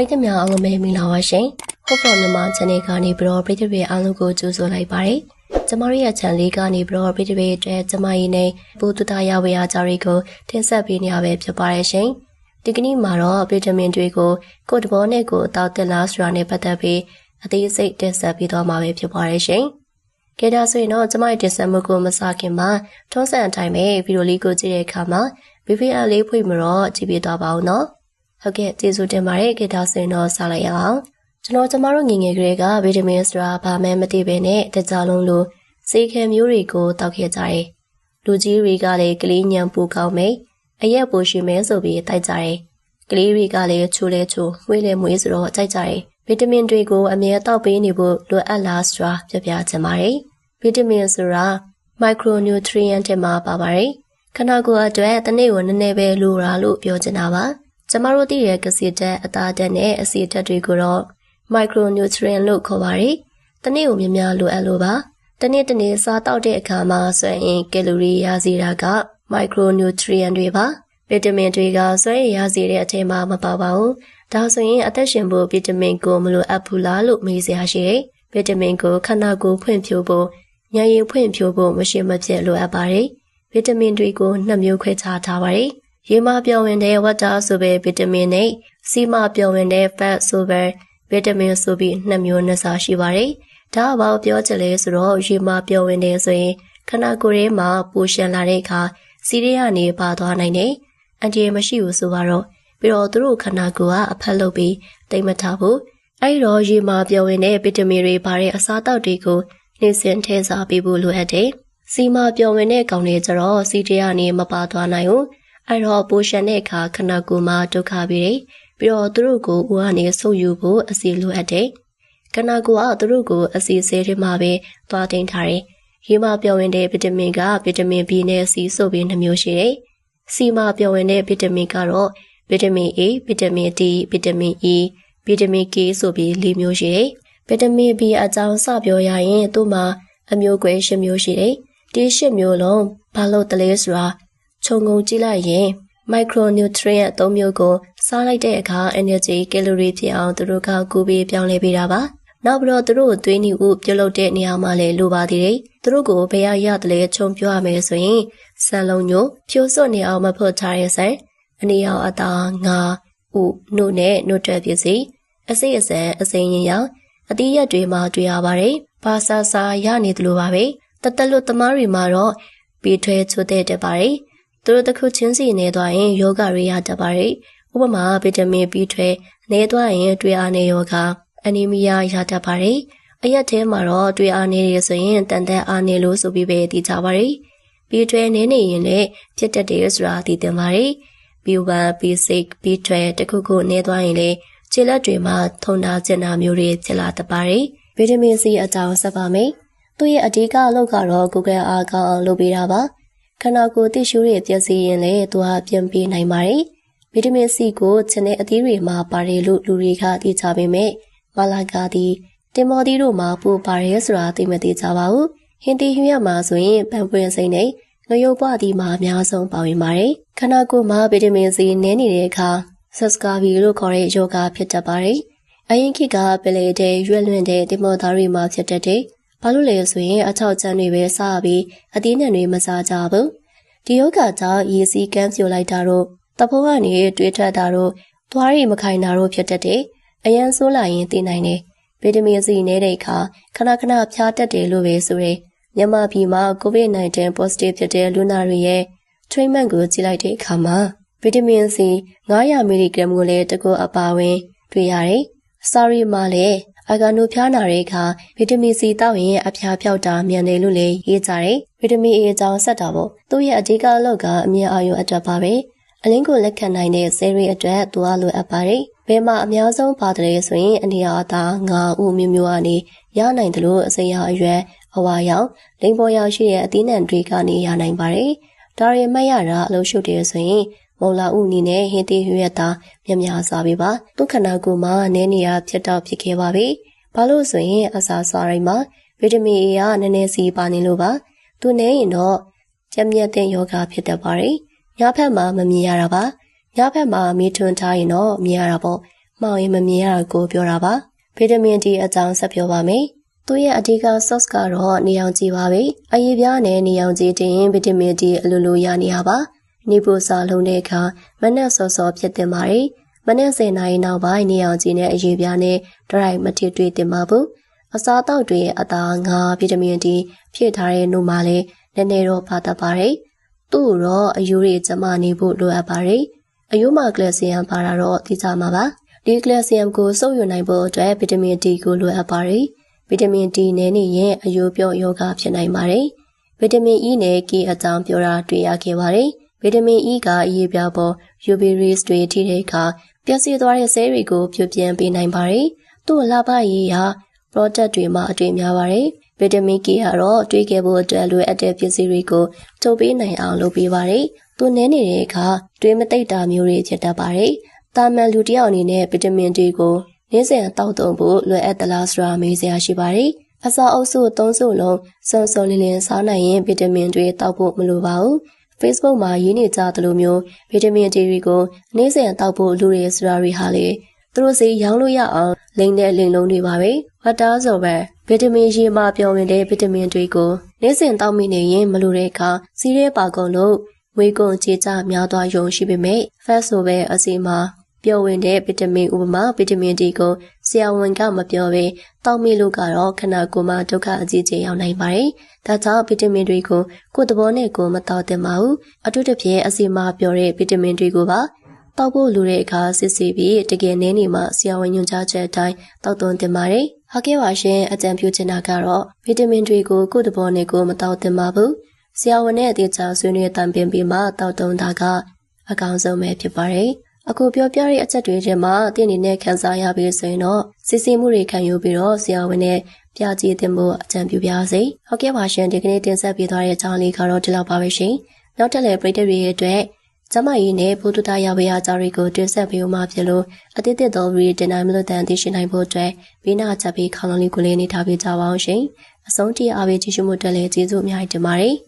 ရိသတ်များအားလုံးပဲမင်္ဂလာပါရှင်။ Hope for Myanmar Channel ကနေပြီးတော့ပရိသတ်တွေအားလုံးကိုကြိုဆိုလိုက်ပါတယ်။ကျမတို့ရဲ့ channel လေးကနေပြီးတော့ပရိသတ်တွေအတွက်ကျမရင်းနဲ့ဘူတူတာရဝေအားကြတွေကိုတင်ဆက်ပေးနေရပဲဖြစ်ပါတယ်ရှင်။ဒီကနေ့မှာတော့ဗီတာမင်တွေကိုကိုယ်တဘောနဲ့ကိုယ်တောက်တက်လားဆိုတာနဲ့ပတ်သက်ပြီးအသေးစိတ်တင်ဆက်ပေးသွားမှာပဲဖြစ်ပါတယ်ရှင်။ကဲဒါဆိုရင်တော့ကျမရဲ့တင်ဆက်မှုကိုမစခင်မှာထုံးစံအတိုင်းပဲဗီဒီယိုလေးကိုကြည့်တဲ့အခါမှာ VPN လေးဖွင့်ပြီးတော့ကြည့်ပြသွားပါဦးနော်။ ဟုတ်ကဲ့ကျေးဇူးတင်ပါတယ်ခေတ္တဆင်တော့စလိုက်ရအောင်ကျွန်တော်ကျမတို့ငငယ်ကလေးကဗီတာမင်ဆိုတာဘာမှမသိဘဲနဲ့တကြလုံးလိုစေခဲမျိုးတွေကိုတောက်ခဲ့ကြတယ်လူကြီးတွေကလည်းကလေးညံပူကောင်းမယ်အရက်ပူရှိမဲဆိုပြီးတိုက်ကြတယ်ကလေးတွေကလည်းချိုးလဲချိုးမွေးလဲမွေးဆိုတော့ကြိုက်ကြတယ်ဗီတာမင်တွေကိုအမြဲတောက်ပေးနေဖို့လိုအပ်လားဆိုတာပြပြချင်ပါတယ်ဗီတာမင်ဆိုတာ micronutrient တွေမှာပါပါတယ်ခန္ဓာကိုယ်အတွက်တစ်နေ့ကိုနည်းနည်းပဲလိုတာလို့ပြောချင်တာပါ ကျမတို့သိတဲ့ကစီဓာတ်အသားဓာတ်နဲ့အဆီဓာတ်တွေကိုတော့ micronutrient လို့ခေါ်ပါတယ်။တနေ့ကိုများများလိုအပ်လို့ပါ။တနေ့တနေ့စားတောက်တဲ့အခါမှာစွမ်းအင်ကယ်လိုရီရစေတာက micronutrient တွေပါ။ဗီတာမင်တွေကစွမ်းအင်ရစေတဲ့အထဲမှာမပါပါဘူး။ဒါဆိုရင်အသက်ရှင်ဖို့ဗီတာမင်ကိုမလိုအပ်ဘူးလားလို့မေးစရာရှိတယ်။ဗီတာမင်ကိုခန္ဓာကိုယ်ဖွံ့ဖြိုးဖို့ဉာဏ်ရည်ဖွံ့ဖြိုးဖို့မရှိမဖြစ်လိုအပ်ပါတယ်။ဗီတာမင်တွေကိုနှစ်မျိုးခွဲခြားထားပါတယ်။ ရေမပြောင်းဝင်တဲ့ဝတ်တာဆိုပဲဗီတာမင်နဲ့စီမပြောင်းဝင်တဲ့ fat ဆိုပဲဗီတာမင်ဆိုပြီးနှစ်မျိုးနှစ်စားရှိပါတယ်။ဒါဘာပြောချင်လဲဆိုတော့ရေမပြောင်းဝင်တဲ့ဆိုရင်ခန္ဓာကိုယ်ထဲမှာပူရှင်လာတဲ့အခါစီးရဲကနေပါသွားနိုင်တယ်။အန်တီမရှိဘူးဆိုတော့ပြီးတော့သူတို့ခန္ဓာကိုယ်ကအဖက်လုပ်ပြီးတိတ်မထားဘူး။အဲဒီတော့ရေမပြောင်းဝင်တဲ့ဗီတာမင်တွေပါတဲ့အစားအသောက်တွေကိုနှိမ့်စင်ထည့်စားပေးဖို့လိုအပ်တယ်။စီမပြောင်းဝင်တဲ့ကောင်တွေကျတော့စီးရဲကနေမပါသွားနိုင်ဘူး။ အဲ့တော့ပိုရှန်တဲ့အခါခဏကိုမှဒုက္ခပြီးတယ်ပြီးတော့သူတို့ကိုဦးကနေဆုပ်ယူဖို့အစီလိုအပ်တယ်ခဏကိုကသူတို့ကိုအစီအစဲတွေမှာပဲသွားတင်ထားတယ်ရေမပြောင်းဝင်တဲ့ဗီတာမင်ကဗီတာမင် B နဲ့ C ဆိုပြီးနှမျိုးရှိတယ်။ C မှာပြောင်းဝင်တဲ့ဗီတာမင်ကတော့ဗီတာမင် A ဗီတာမင် D ဗီတာမင် E ဗီတာမင် K ဆိုပြီး၄မျိုးရှိတယ်။ဗီတာမင် B အကြောင်းစပြောရရင်သူ့မှာအမျိုးကွဲ၈မျိုးရှိတယ်။ဒီ၈မျိုးလုံးဘာလို့တလဲဆိုတာ ခြုံငုံကြည့်လိုက်ရင် micronutrient အသုံးမျိုးကိုစားလိုက်တဲ့အခါ energy calorie ဖြစ်အောင်သူတို့ကကူပြီးပြောင်းလဲပေးတာပါ။နောက်ပြီးတော့သူတို့သွေးနီဥပြုတ်လုပ်တဲ့နေရာမှာလည်းလိုပါသေးတယ်။သူတို့ကိုဘယ်ရရတယ်လဲခြုံပြောရမယ်ဆိုရင်ဆန်လုံးညိုဖြိုးစွတ်နေအောင်မဖွတ်ထားတဲ့ဆန်အနီရောင်အသားငါဥနှုတ်နဲ့နှုတ်ထွက်ပစ္စည်းအစိအစံအစိမ်းရင်ရောင်အတိရက်တွေမှာတွေ့ရပါတယ်။ဘာသာစာရနေသလိုပါပဲ။တသက်လို့တမားတွေမှာတော့ပြီးထွဲချိုးတဲ့တက်ပါတယ်။ သူတို့တစ်ခုချင်းစီနေသွားရင်ယောဂတွေရတတ်ပါတယ်။ဥပမာဗီတာမင် B ထွဲနေသွားရင်တွေ့အားနေယောဂအနီမီယာရတတ်ပါတယ်။အရက်ထဲမှာတော့တွေ့အားနေရဆိုရင်တန်တက်အားနေလို့ဆိုပြီးပဲသိကြပါတယ်။ B ထွဲနေနေရင်လည်းဖြစ်တတ်တယ်ဆိုတာသိသင်ပါတယ်။ B1 B6 B ထွဲတခုခုနေသွားရင်လည်းခြေလက်တွေမှာထုံတာကျင်တာမျိုးတွေဖြစ်လာတတ်ပါတယ်။ဗီတာမင် C အကြောင်းဆက်ပါမယ်။သူ့ရဲ့အဓိကအလုပ်ကတော့ Google အားကောင်းအောင်လုပ်ပေးတာပါ။ ခန္ဓာကိုယ်တိရှုတွေပျက်စီးရင်လည်းသူဟာပြန်ပြေးနိုင်ပါတယ်။ဗီတာမင် C ကိုခြင်တဲ့အသီးတွေမှာပါတယ်လို့လူတွေကသိကြပေမဲ့မလာကာသည်တင်မော်သီးတို့မှာပိုပါတယ်ဆိုတာသိမသိကြပါဘူး။ဟင်းသီးဟင်းရမှာဆိုရင်ပန်ပွင့်စိမ့်နဲ့ငရုတ်ပွားသီးမှာအများဆုံးပါဝင်ပါတယ်။ခန္ဓာကိုယ်မှာဗီတာမင် C နည်းနေတဲ့အခါဆက်စကာဗီလို့ခေါ်တဲ့ယောဂဖြစ်တတ်ပါတယ်။အရင်ခေတ်ကပလေတဲ့ရွက်လွင့်တဲ့တင်မော်သားတွေမှာဖြစ်တတ်တဲ့ ဘာလို့လဲဆိုရင်အချောက်ချမ်းတွေပဲစားပြီးအသီးနှံတွေမစားကြဘူးဒီယောဂကြောင့်ရေစီးကန်းပြိုလိုက်တာတို့တဖိုးကနေတွေးထွက်တာတို့သွားရီမခိုင်တာတို့ဖြစ်တတ်တယ်အရန်ဆိုးလာရင်သိနိုင်တယ်ဗီတာမင်စီနေတဲ့အခါခဏခဏဖျားတတ်တယ်လို့ပဲဆိုရယ်မြန်မာပြည်မှာ COVID-19 positive ဖြစ်တဲ့လူနာတွေရဲ့ treatment ကိုကြည့်လိုက်တဲ့အခါမှာဗီတာမင်စီ900 mg ကိုလည်းတကူအပါဝင် တွေ့ရတယ်။ sorry မှာလည်း အာဂါနိုဖျားနာတဲ့အခါဗီတာမင်စီတောက်ရင်အဖျားဖြောက်တာမြန်တယ်လို့လည်းရေးကြတယ်။ဗီတာမင် A အကြောင်းဆက်တာပေါ့။သူ့ရဲ့အဓိကအလုပ်ကအမြင်အာရုံအတွက်ပါပဲ။အလင်းကိုလက်ခံနိုင်တဲ့ဆယ်ရီအတွက်သူကလိုအပ်ပါတယ်။ဘယ်မှာအများဆုံးပါတယ်ဆိုရင်အနေအားသားငါဥမျိုးမျိုးကနေရနိုင်တယ်လို့အစိမ်းရောင်အရွယ်အဝါရောင်လိန်ပေါ်ရောင်ရှိတဲ့အသီးနှံတွေကနေရနိုင်ပါတယ်။ဒါရီမရတာအလို့ရှုပ်တယ်ဆိုရင် မုံလာဥနီနဲ့ဟင်းသေးရွက်သားမြများစားပေးပါဒုက္ခနာကိုမှနည်းနေရဖြစ်တော့ဖြစ်ခဲ့ပါပြီဘာလို့ဆိုရင်အစာစားတိုင်းမှာဗီတာမင် A ကနည်းနည်းစီပါနေလို့ပါသူနည်းရင်တော့ကြက်မြက်တဲ့ယောဂဖြစ်တတ်ပါတယ်ညဘက်မှာမမြင်ရတာပါညဘက်မှာမီးထွန်းထားရင်တော့မြင်ရတာပေါ့။မောင်ရင်မမြင်ရတာကိုပြောတာပါ။ဗီတာမင် D အကြောင်းဆက်ပြောပါမယ်။သူ့ရဲ့အဓိက source ကတော့နေအောင်ကြည့်ပါပဲ။အရေးပြားနဲ့နေအောင်ကြည့်တင်ဗီတာမင် D အလိုလိုရနေရပါ။ နေပူစာလုံးတဲ့အခါမနက်စောစောဖြစ်တင်ပါတယ်။မနက်10နာရီနောက်ပိုင်းနေအောင်ကြည့်နဲ့အရေးပြားနဲ့ဒရိုက်မထစ်တွေ့တင်ပါဘူး။အစားအသောက်တွေအသားငါဗီတာမင် D ဖြည့်ထားတဲ့နှုတ်မှလည်းနည်းနည်းတော့ပါတတ်ပါတယ်။သူ့တော့အယူတွေကျမနေဖို့လိုအပ်ပါတယ်။အယူမှာကလဆီယမ်ပါတာတော့သိကြမှာပါ။ဒီကလဆီယမ်ကိုစုပ်ယူနိုင်ဖို့အတွက်ဗီတာမင် D ကိုလိုအပ်ပါတယ်။ဗီတာမင် D နည်းနေရင်အယူပြော့ယောဂဖြစ်နိုင်ပါတယ်။ဗီတာမင် E နဲ့ K အကြောင်းပြောတာတွေ့ရခဲ့ပါတယ်။ ဗီတာမင် E ကအရေးပြပေါ် UV rays တွေထိတဲ့အခါပျက်စီးသွားတဲ့ဆဲတွေကိုပြုပြင်ပေးနိုင်ပါတယ်။သူ့လှပရေးရာ product တွေမှာအတွေ့များပါတယ်။ဗီတာမင် K ကတော့တွေးခဲ့ဖို့အတွက်လိုအပ်တဲ့ပစ္စည်းတွေကိုထုတ်ပေးနိုင်အောင်လုပ်ပေးပါတယ်။သူနည်းနေတဲ့အခါတွေးမသိတာမျိုးတွေဖြစ်တတ်ပါတယ်။တာမန်လူတစ်ယောက်အနေနဲ့ဗီတာမင် D ကိုနေ့စဉ်တောက်သုံးဖို့လွယ်အပ်သလားဆိုတာမေးစရာရှိပါတယ်။အစာအုပ်စုသုံးစုလုံးစုံစုံလင်လင်စားနိုင်ရင်ဗီတာမင်တွေတောက်ဖို့မလိုပါဘူး။ Facebook မှာရေးနေကြသလိုမျိုးဗီတာမင် D တွေကိုနေ့စဉ်တောက်ဖို့လူတွေဆိုတာတွေဟာလေသူတို့စီရောင်းလို့ရအောင်လိမ့်တဲ့လိမ်လုံးတွေပါပဲဝတ်တာဆိုပဲဗီတာမင်ရေမှာပြောဝင်တဲ့ဗီတာမင်တွေကိုနေ့စဉ်တောက်မိနေရင်မလိုတဲ့အခါစီးရဲပါကုန်လို့ဝေကုန်ကြေကြများသွားယုံရှိပေမဲ့ fat ဆိုပဲအစီမှာ ပျော်ဝင်တဲ့ဗီတာမင်ဥပမာဗီတာမင် D ကိုဆရာဝန်ကမပြောဘဲတောက်မိလို့ကတော့ခန္ဓာကိုယ်မှာဒုက္ခအကြီးကြီးရောက်နိုင်ပါတယ်။ဒါကြောင့်ဗီတာမင်တွေကိုကိုယ်သဘောနဲ့ကိုယ်မတောက်သင့်ပါဘူး။အထူးသဖြင့်အစီမှာပြောတဲ့ဗီတာမင်တွေကိုပါတောက်ဖို့လိုတဲ့အခါစစ်ဆေးပြီးတကယ်နည်းနေမှဆရာဝန်ညွှန်ကြားချက်အတိုင်းတောက်သွင်းသင့်ပါတယ်။ဟုတ်ကဲ့ပါရှင်အကြံပြုချင်တာကတော့ဗီတာမင်တွေကိုကိုယ့်သဘောနဲ့ကိုယ်မတောက်သင့်ပါဘူး။ဆရာဝန်နဲ့အသေးချာဆွေးနွေးတန်ပင်ပြီးမှတောက်သွင်းတာကအကောင်းဆုံးပဲဖြစ်ပါတယ်။ အခုပြောပြတဲ့အချက်တွေထဲမှာတင့်အနေနဲ့ခန်းစားရပြီဆိုရင်တော့စစ်ဆေးမှုတွေခံယူပြီးတော့ဆရာဝန်နဲ့ပြကြည့်သင့်ဖို့အကြံပြုပါရစေ။ဟုတ်ကဲ့ပါရှင်ဒီကနေ့တင်ဆက်ပေးသွားတဲ့အကြောင်းလေးကတော့ဒီလောက်ပါပဲရှင်။နောက်ထပ်လည်းပရိသတ်တွေရဲ့အတွက်ကျမကြီးနဲ့ဘုဒ္ဓတရားဝေယအကြောင်းတွေကိုတင်ဆက်ပေးမှဖြစ်လို့အတိတ်သောဗီဒီတင်နိုင်မလို့တန်သိရှိနိုင်ဖို့အတွက်ဘေးနာချက်ပြီးခေါင်းလုံးလေးကိုလေးနေထားပေးကြပါအောင်ရှင်။အဆုံးထိအားပေးကြည့်ရှုမှုတက်လည်းကျေးဇူးအများကြီးတင်ပါတယ်။